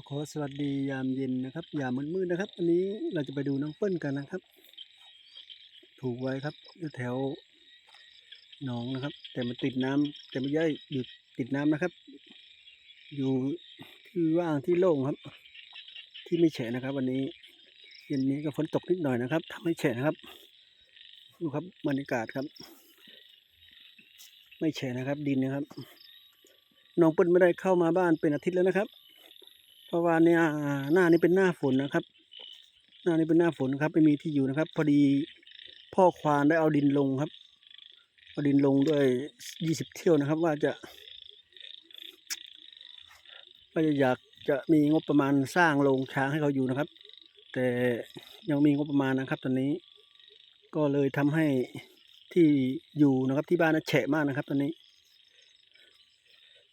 ก็ขอสวัสดียามเย็นนะครับ ยามมืดๆนะครับวันนี้เราจะไปดูน้องเปิ้ลกันนะครับ ถูกไว้ครับอยู่แถวหนองนะครับ แต่มันติดน้ำแต่ไม่ใช่อยู่ติดน้ำนะครับ อยู่ที่ว่างที่โล่งครับ ที่ไม่แฉะนะครับ วันนี้เย็นนี้ก็ฝนตกนิดหน่อยนะครับทำให้แฉะนะครับดูครับบรรยากาศครับ ไม่แฉะนะครับ ดินนะครับน้องเปิ้ลไม่ได้เข้ามาบ้านเป็นอาทิตย์แล้วนะครับ เพราะว่าเนี่ยหน้านี้เป็นหน้าฝนนะครับ หน้านี้เป็นหน้าฝนครับไม่มีที่อยู่นะครับ พอดีพ่อควานได้เอาดินลงครับเอาดินลงด้วยยี่สิบเที่ยวนะครับ ว่าจะว่าจะอยากจะมีงบประมาณสร้างโรงช้างให้เขาอยู่นะครับ แต่ยังมีงบประมาณนะครับ ตอนนี้ ก็เลยทำให้ที่อยู่นะครับที่บ้านนะแฉะมากนะครับ ตอนนี้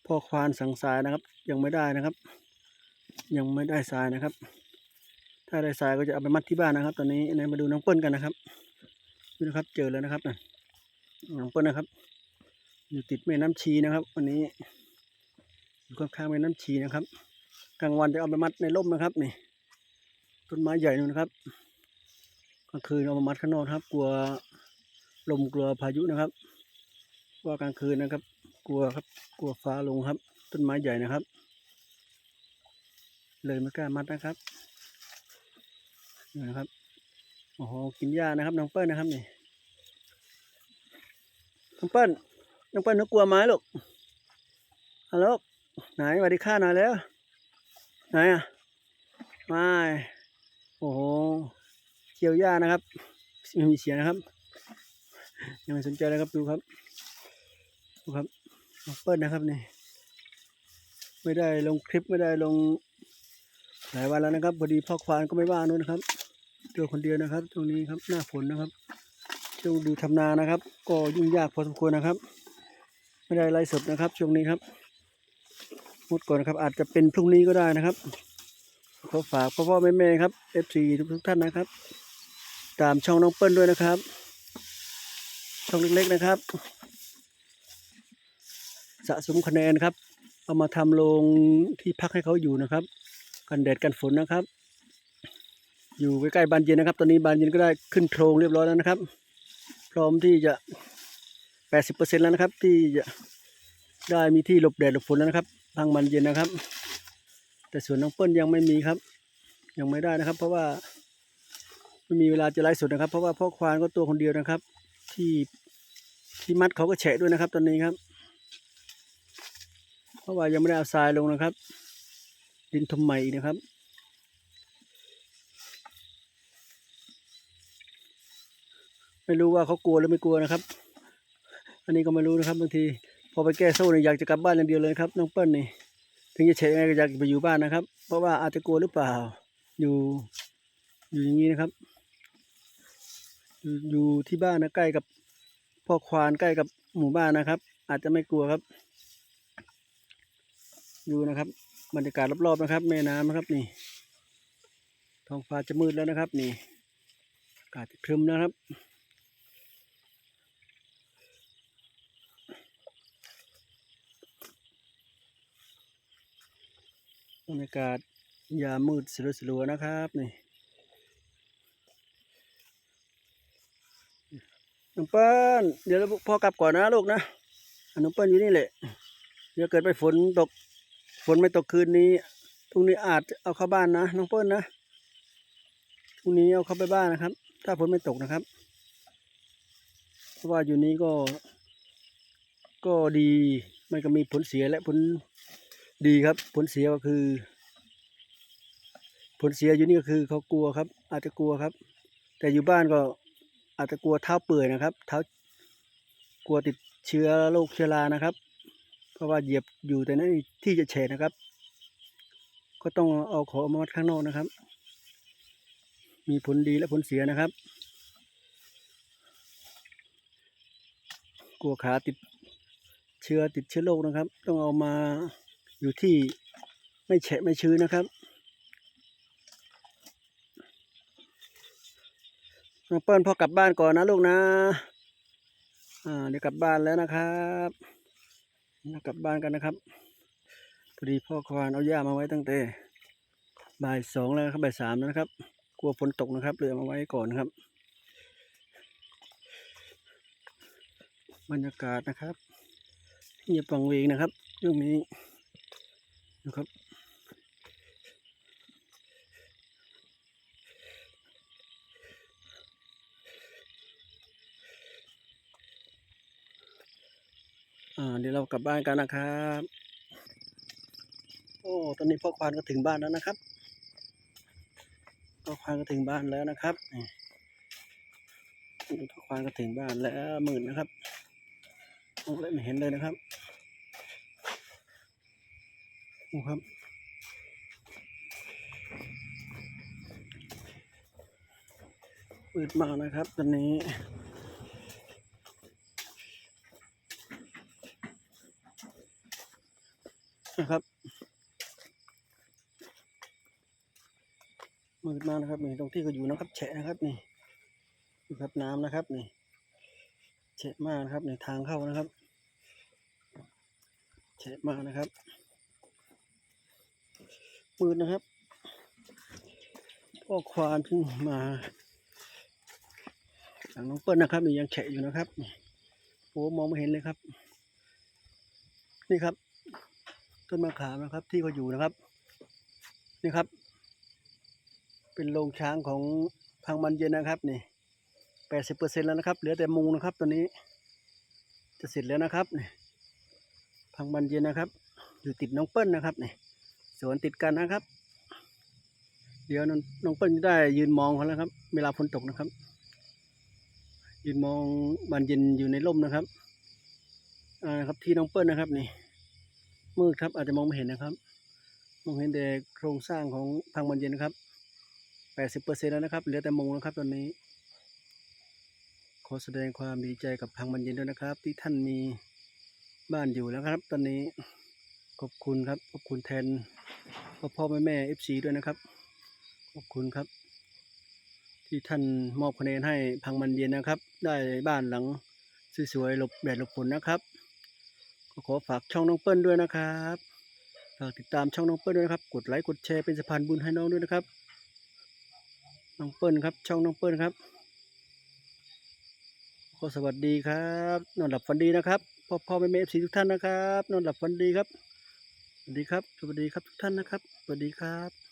พ่อควานสังสายนะครับ ยังไม่ได้นะครับ ยังไม่ได้ทรายนะครับ ถ้าได้ทรายก็จะเอาไปมัดที่บ้านนะครับ ตอนนี้ไหนมาดูน้องเปิ้ลกันนะครับดูนะครับ เจอแล้วนะครับน่ะน้องเปิ้ลนะครับ อยู่ติดแม่น้ำชีนะครับ วันนี้อยู่ข้างๆแม่น้ำชีนะครับ กลางวันจะเอาไปมัดในร่มนะครับนี่ ต้นไม้ใหญ่นู่นนะครับกลางคืนเอามามัดข้างนอกครับ กลัวลมกลัวพายุนะครับ ว่ากลางคืนนะครับ กลัวครับ กลัวฟ้าลงครับ ต้นไม้ใหญ่นะครับ เลยไม่กล้ามัดนะครับนี่นะครับโอ้โหกินหญ้านะครับน้องเปิ้ลนะครับนี่น้องเปิ้ลน้องเปิ้ลนึกกลัวไหมลูกฮัลโหลไหนสวัสดีค่าหน่อยแล้วไหนอะไม่โอ้โหเกี่ยวหญ้านะครับไม่มีเสียนะครับ ยังไม่สนใจเลยครับดูครับดูครับน้องเปิ้ลนะครับนี่ไม่ได้ลงคลิปไม่ได้ลง หลายวันแล้วนะครับพอดีพ่อควานก็ไม่ว่างนู้นนะครับตัวคนเดียวนะครับ ตรงนี้ครับหน้าฝนนะครับช่วงดูทำนานะครับ ก็ยุ่งยากพอสมควรนะครับ ไม่ได้ไลฟ์สดนะครับ ช่วงนี้ครับหมดก่อนนะครับอาจจะเป็นพรุ่งนี้ก็ได้นะครับขอฝากพ่อพ่อแม่แม่ครับ FC ทุกทุกท่านนะครับ ตามช่องน้องเปิ้ลด้วยนะครับ ช่องเล็กๆนะครับ สะสมคะแนนครับ เอามาทำโรงที่พักให้เขาอยู่นะครับ กันแดดกันฝนนะครับ อยู่ใกล้ๆบานเย็นนะครับ ตอนนี้บานเย็นก็ได้ขึ้นโครงเรียบร้อยแล้วนะครับ พร้อมที่จะแปดสิบเปอร์เซ็นแล้วนะครับ ที่จะได้มีที่หลบแดดหลบฝนแล้วนะครับทางบานเย็นนะครับ แต่ส่วนน้องเปิ้ลยังไม่มีครับ ยังไม่ได้นะครับ เพราะว่าไม่มีเวลาจะไลฟ์สดนะครับ เพราะว่าพ่อควานก็ตัวคนเดียวนะครับ ที่ที่มัดเขาก็แฉะด้วยนะครับ ตอนนี้ครับ เพราะว่ายังไม่ได้เอาทรายลงนะครับ ดินทมใหม่อีกนะครับ ไม่รู้ว่าเขากลัวหรือไม่กลัวนะครับ อันนี้ก็ไม่รู้นะครับบางที พอไปแก้โซ่เนี่ยอยากจะกลับบ้านอย่างเดียวเลยครับน้องเปิ้ลนี่ถึงจะเฉยไงก็อยากไปอยู่บ้านนะครับ เพราะว่าอาจจะกลัวหรือเปล่า อยู่ อยู่อย่างนี้นะครับ อยู่อยู่ที่บ้านนะใกล้กับพ่อควานใกล้กับหมู่บ้านนะครับ อาจจะไม่กลัวครับ ดูนะครับ บรรยากาศรอบๆนะครับ แม่น้ำนะครับนี่ ท้องฟ้าจะมืดแล้วนะครับ นี่อากาศจะครึมนะครับบรรยากาศยามมืดสลัวๆนะครับนี่น้องเปิ้ลเดี๋ยวพ่อกลับก่อนนะลูกนะอะน้องเปิ้ลอยู่นี่แหละเดี๋ยวเกิดไปฝนตก ฝนไม่ตกคืนนี้พรุ่งนี้อาจเอาเข้าบ้านนะน้องเปิ้ลนะพรุ่งนี้เอาเข้าไปบ้านนะครับ ถ้าฝนไม่ตกนะครับ เพราะว่าอยู่นี้ก็ ก็ดีมันก็มีผลเสียและผลดีครับ ผลเสียก็คือ ผลเสียอยู่นี่ก็คือเขากลัวครับ อาจจะกลัวครับ แต่อยู่บ้านก็อาจจะกลัวเท้าเปื่อยนะครับ เท้ากลัวติดเชื้อโรคเชื้อรานะครับ เพราะว่าเหยียบอยู่แต่ในที่จะแฉะนะครับ ก็ต้องเอาของมาวัดข้างนอกนะครับ มีผลดีและผลเสียนะครับ กลัวขาติดเชื้อติดเชื้อโรคนะครับ ต้องเอามาอยู่ที่ไม่แฉะไม่ชื้นนะครับน้องเปิ้ลพอกลับบ้านก่อนนะลูกนะ อ่าเดี๋ยวกลับบ้านแล้วนะครับ กลับบ้านกันนะครับพอดีพ่อควานเอาหญ้ามาไว้ตั้งแต่บ่ายสองแล้วครับบ่ายสามแล้วนะครับ กลัวฝนตกนะครับเลยเอามาไว้ก่อนนะครับ บรรยากาศนะครับเงียบฟังเวงนะครับช่วงนี้นะครับ อ่าเดี๋ยวเรากลับบ้านกันนะครับ โอ้ตอนนี้พ่อควานก็ถึงบ้านแล้วนะครับพ่อควานก็ถึงบ้านแล้วนะครับพ่อควานก็ถึงบ้านแล้วหมื่นนะครับมองเลยไม่เห็นเลยนะครับดูครับมืดมากนะครับ ตอนนี้ นะครับ มืดมากนะครับนี่ตรงที่เขาอยู่นะครับ แฉะนะครับนี่ดูครับน้ำนะครับนี่แฉะมากนะครับในทางเข้านะครับแฉะมากนะครับมืดนะครับพ่อควานเพิ่งมาหลังน้องเปิ้ลนะครับนี่ยังแฉะอยู่นะครับโอ้มองไม่เห็นเลยครับ นี่ครับ ต้นมะขามนะครับ ที่เขาอยู่นะครับ นี่ครับ เป็นโรงช้างของพังมันเย็นนะครับนี่แปดสิบเปอร์เซ็นแล้วนะครับ เหลือแต่มุงนะครับตอนนี้ จะเสร็จแล้วนะครับนี่พังมันเย็นนะครับ อยู่ติดน้องเปิ้ลนะครับนี่สวนติดกันนะครับ เดี๋ยวน้องเปิ้ลได้ยืนมองเขาแล้วครับ เวลาฝนตกนะครับ ยืนมองบานเย็นอยู่ในร่มนะครับอ่านะครับที่น้องเปิ้ลนะครับนี่มืดครับอาจจะมองไม่เห็นนะครับ มองเห็นแต่โครงสร้างของพังมันเย็นนะครับ 80%แล้วนะครับ เหลือแต่มงนะครับตอนนี้ ขอแสดงความดีใจกับพังมันเย็นด้วยนะครับ ที่ท่านมีบ้านอยู่แล้วครับ ตอนนี้ขอบคุณครับ ขอบคุณแทนพ่อพ่อแม่แม่เอฟซีด้วยนะครับ ขอบคุณครับ ที่ท่านมอบคะแนนให้พังมันเย็นนะครับ ได้บ้านหลังสวยๆหลบแดดหลบฝนนะครับก็ขอฝากช่องน้องเปิ้ลด้วยนะครับฝากติดตามช่องน้องเปิ้ลด้วยนะครับ กดไลค์กดแชร์เป็นสะพานบุญให้น้องด้วยนะครับ น้องเปิ้ลครับ ช่องน้องเปิ้ลครับขอสวัสดีครับ นอนหลับฝันดีนะครับพ่อพ่อแม่แม่เอฟซีทุกท่านนะครับ นอนหลับฝันดีครับ สวัสดีครับ สวัสดีครับทุกท่านนะครับ สวัสดีครับ